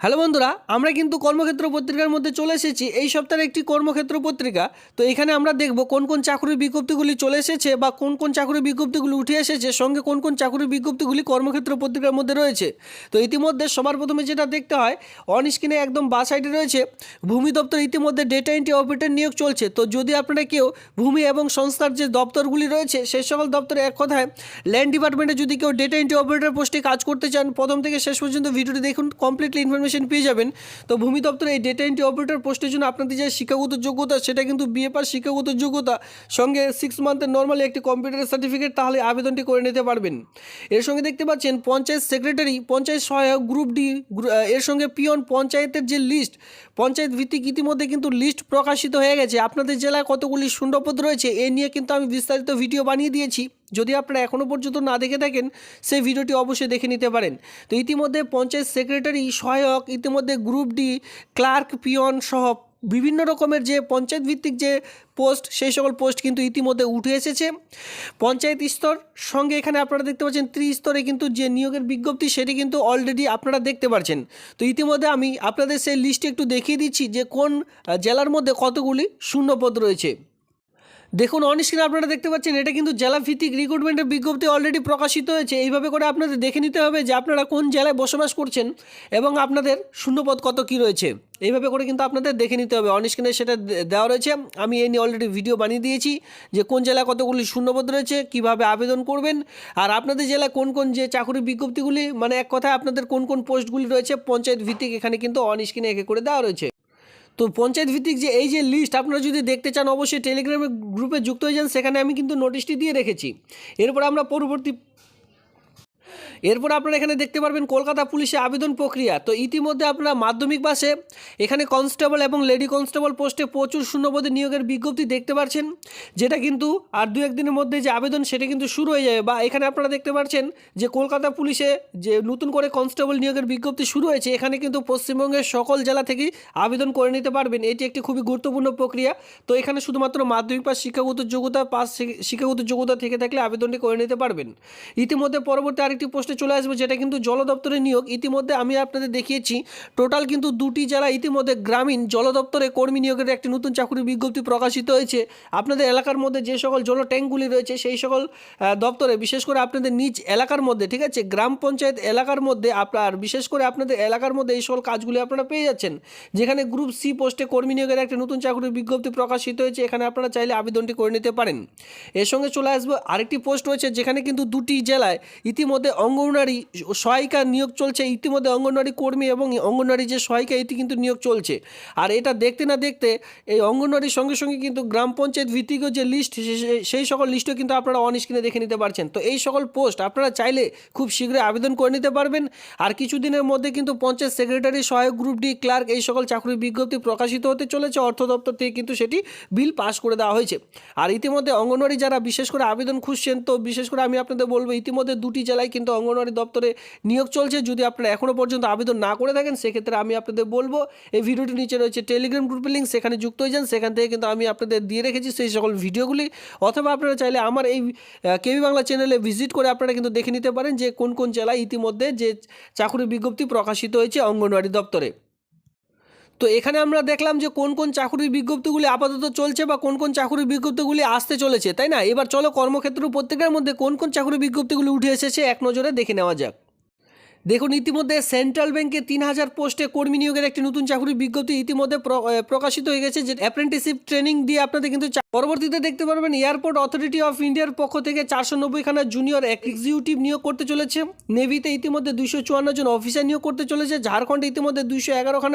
Hello বন্ধুরা, আমরা কিন্তু কর্মক্ষেত্র পত্রিকার মধ্যে চলে এসেছি। এই সপ্তাহের একটি কর্মক্ষেত্র পত্রিকা। তো এখানে আমরা দেখব কোন কোন চাকরির বিজ্ঞপ্তিগুলি চলে এসেছে বা কোন কোন চাকরির বিজ্ঞপ্তিগুলি উঠে এসেছে, সঙ্গে কোন কোন চাকরির বিজ্ঞপ্তিগুলি কর্মক্ষেত্র পত্রিকার মধ্যে রয়েছে। তো ইতিমধ্যে সবার প্রথমে যেটা দেখতে হয় অন স্ক্রিনে একদম বা সাইডে রয়েছে, ভূমি দপ্তর ইতিমধ্যে ডেটা এন্ট্রি অপারেটর নিয়োগ চলছে। তো যদি আপনারা কেউ ভূমি এবং সংস্থার যে দপ্তরগুলি রয়েছে সেই সকল দপ্তরে এক কথায় ল্যান্ড ডিপার্টমেন্টে যদি কেউ ডেটা এন্ট্রি অপারেটর পোস্টে কাজ করতে চান, প্রথম থেকে শেষ পর্যন্ত ভিডিওটি দেখুন কমপ্লিটলি ইনফরমেশন পেয়ে যাবেন। তো ভূমি দপ্তরে এই ডেটা এন্ট্রি অপারেটর পোস্টের জন্য আপনাদের যে শিক্ষাগত যোগ্যতা, সেটা কিন্তু বিএ পাস শিক্ষাগত যোগ্যতা, সঙ্গে সিক্স মান্থের নর্মালি একটি কম্পিউটার সার্টিফিকেট তাহলে আবেদনটি করে নিতে পারবেন। এর সঙ্গে দেখতে পাচ্ছেন, পঞ্চায়েত সেক্রেটারি পঞ্চায়েত সহায়ক গ্রুপ ডি এর সঙ্গে পিয়ন পঞ্চায়েতের যে লিস্ট পঞ্চায়েত ভিত্তিক ইতিমধ্যে কিন্তু লিস্ট প্রকাশিত হয়ে গেছে। আপনাদের জেলায় কতগুলি শূন্যপদ রয়েছে, এ নিয়ে কিন্তু আমি বিস্তারিত ভিডিও বানিয়ে দিয়েছি। যদি আপনারা এখনও পর্যন্ত না দেখে থাকেন, সেই ভিডিওটি অবশ্যই দেখে নিতে পারেন। তো ইতিমধ্যে পঞ্চায়েত সেক্রেটারি, সহায়ক, ইতিমধ্যে গ্রুপ ডি, ক্লার্ক, পিয়ন সহ বিভিন্ন রকমের যে পঞ্চায়েত ভিত্তিক যে পোস্ট, সেই সকল পোস্ট কিন্তু ইতিমধ্যে উঠে এসেছে। পঞ্চায়েত স্তর, সঙ্গে এখানে আপনারা দেখতে পাচ্ছেন ত্রিস্তরে কিন্তু যে নিয়োগের বিজ্ঞপ্তি, সেটি কিন্তু অলরেডি আপনারা দেখতে পাচ্ছেন তো ইতিমধ্যে আমি আপনাদের সেই লিস্টে একটু দেখিয়ে দিচ্ছি যে কোন জেলার মধ্যে কতগুলি শূন্যপদ রয়েছে। দেখুন অন স্ক্রিনে আপনারা দেখতে পাচ্ছেন, এটা কিন্তু জেলা ভিত্তিক রিক্রুটমেন্টের বিজ্ঞপ্তি অলরেডি প্রকাশিত হয়েছে। এইভাবে করে আপনাদের দেখে নিতে হবে যে আপনারা কোন জেলায় বসবাস করছেন এবং আপনাদের শূন্যপদ কত কী রয়েছে। এইভাবে করে কিন্তু আপনাদের দেখে নিতে হবে। অন স্ক্রিনে সেটা দেওয়া রয়েছে। আমি এই নিয়ে অলরেডি ভিডিও বানিয়ে দিয়েছি যে কোন জেলায় কতগুলি শূন্যপদ রয়েছে, কীভাবে আবেদন করবেন, আর আপনাদের জেলায় কোন কোন যে চাকরির বিজ্ঞপ্তিগুলি মানে এক কথায় আপনাদের কোন কোন পোস্টগুলি রয়েছে, পঞ্চায়েত ভিত্তিক এখানে কিন্তু অন স্ক্রিনে একে করে দেওয়া রয়েছে। তো পঞ্চায়েত ভিত্তিক যে এই যে লিস্ট আপনারা যদি দেখতে চান, অবশ্যই টেলিগ্রামের গ্রুপে যুক্ত হয়ে যান। সেখানে আমি কিন্তু নোটিশটি দিয়ে রেখেছি। এরপর আমরা পরবর্তী এরপর আপনারা এখানে দেখতে পারবেন কলকাতা পুলিশে আবেদন প্রক্রিয়া। তো ইতিমধ্যে আপনারা মাধ্যমিক পাশে এখানে কনস্টেবল এবং লেডি কনস্টেবল পোস্টে প্রচুর শূন্যপদে নিয়োগের বিজ্ঞপ্তি দেখতে পাচ্ছেন যেটা কিন্তু আর দু একদিনের মধ্যে যে আবেদন সেটা কিন্তু শুরু হয়ে যাবে। বা এখানে আপনারা দেখতে পাচ্ছেন যে কলকাতা পুলিশে যে নতুন করে কনস্টেবল নিয়োগের বিজ্ঞপ্তি শুরু হয়েছে, এখানে কিন্তু পশ্চিমবঙ্গের সকল জেলা থেকেই আবেদন করে নিতে পারবেন। এটি একটি খুবই গুরুত্বপূর্ণ প্রক্রিয়া। তো এখানে শুধুমাত্র মাধ্যমিক পাস, শিক্ষাগত যোগ্যতা, পাস, শিক্ষাগত যোগ্যতা থেকে থাকলে আবেদনটি করে নিতে পারবেন। ইতিমধ্যে পরবর্তী আরেকটি পোস্টে চলে আসবে, যেটা কিন্তু জল দপ্তরের নিয়োগ। ইতিমধ্যে আমি আপনাদের দেখিয়েছি, টোটাল কিন্তু দুটি জেলা ইতিমধ্যে গ্রামীণ জল দপ্তরে কর্মী নিয়োগের একটি নতুন চাকরির বিজ্ঞপ্তি প্রকাশিত হয়েছে। আপনাদের এলাকার মধ্যে যে সকল জল ট্যাঙ্কগুলি রয়েছে, সেই সকল দপ্তরে, বিশেষ করে আপনাদের নিজ এলাকার মধ্যে, ঠিক আছে? গ্রাম পঞ্চায়েত এলাকার মধ্যে আপনার বিশেষ করে আপনাদের এলাকার মধ্যে এই সকল কাজগুলি আপনারা পেয়ে যাচ্ছেন। যেখানে গ্রুপ সি পোস্টে কর্মী নিয়োগের একটি নতুন চাকরির বিজ্ঞপ্তি প্রকাশিত হয়েছে, এখানে আপনারা চাইলে আবেদনটি করে নিতে পারেন। এর সঙ্গে চলে আসবে, আরেকটি পোস্ট রয়েছে, যেখানে কিন্তু দুটি জেলায় ইতিমধ্যে অঙ্গনওয়াড়ি সহায়িকা নিয়োগ চলছে, ইতিমধ্যে অঙ্গনওয়াড়ি কর্মী এবং অঙ্গনওয়াড়ি যে সহায়িকা, এটি কিন্তু নিয়োগ চলছে। আর এটা দেখতে না দেখতে, এই অঙ্গনওয়াড়ির সঙ্গে সঙ্গে কিন্তু গ্রাম পঞ্চায়েত ভিত্তিক যে লিস্ট সেই সকল লিস্টও কিন্তু আপনারা অন স্ক্রিনে দেখে নিতে পারছেন। তো এই সকল পোস্ট আপনারা চাইলে খুব শীঘ্রই আবেদন করে নিতে পারবেন। আর কিছুদিনের মধ্যে কিন্তু পঞ্চায়েত সেক্রেটারি সহায়ক গ্রুপ ডি ক্লার্ক এই সকল চাকরির বিজ্ঞপ্তি প্রকাশিত হতে চলেছে। অর্থ দপ্তর থেকে কিন্তু সেটি বিল পাস করে দেওয়া হয়েছে। আর ইতিমধ্যে অঙ্গনওয়াড়ি যারা বিশেষ করে আবেদন খুঁজছেন, তো বিশেষ করে আমি আপনাদের বলব, ইতিমধ্যে দুটি জেলায় কিন্তু অঙ্গনওয়াড়ি দপ্তরে নিয়োগ চলছে। যদি আপনারা এখনও পর্যন্ত আবেদন না করে থাকেন, সেক্ষেত্রে আমি আপনাদের বলব, এই ভিডিওটির নিচে রয়েছে টেলিগ্রাম গ্রুপের লিঙ্ক সেখানে যুক্ত হয়ে যান। সেখান থেকে কিন্তু আমি আপনাদের দিয়ে রেখেছি সেই সকল ভিডিওগুলি। অথবা আপনারা চাইলে আমার এই কেবি বাংলা চ্যানেলে ভিজিট করে আপনারা কিন্তু দেখে নিতে পারেন যে কোন কোন জেলায় ইতিমধ্যে যে চাকরির বিজ্ঞপ্তি প্রকাশিত হয়েছে অঙ্গনওয়াড়ি দপ্তরে। তো এখানে আমরা দেখলাম যে কোন কোন চাকরির বিজ্ঞপ্তিগুলি আপাতত চলছে বা কোন কোন চাকরির বিজ্ঞপ্তিগুলি আসতে চলেছে, তাই না? এবার চলো কর্মক্ষেত্র পত্রিকার মধ্যে কোন কোন চাকরির বিজ্ঞপ্তিগুলি উঠে এসেছে এক নজরে দেখে নেওয়া যাক। দেখুন, ইতিমধ্যে সেন্ট্রাল ব্যাংকে তিন হাজার পোস্টে কর্মী নিয়োগের একটি নতুন চাকরির বিজ্ঞপ্তি ইতিমধ্যে প্র- প্রকাশিত হয়ে গেছে, যে অ্যাপ্রেন্টিসিপ ট্রেনিং দিয়ে আপনাদের কিন্তু পরবর্তীতে দেখতে পারবেন এয়ারপোর্ট অথরিটি অফ ইন্ডিয়ার পক্ষ থেকে চারশো নব্বইখানা জুনিয়র এক্সিকিউটিভ নিয়োগ করতে চলেছে। নেভিতে ইতিমধ্যে দুইশো চুয়ান্ন জন অফিসার নিয়োগ করতে চলেছে, ঝাড়খণ্ডে ইতিমধ্যে দুইশো এগারোখানা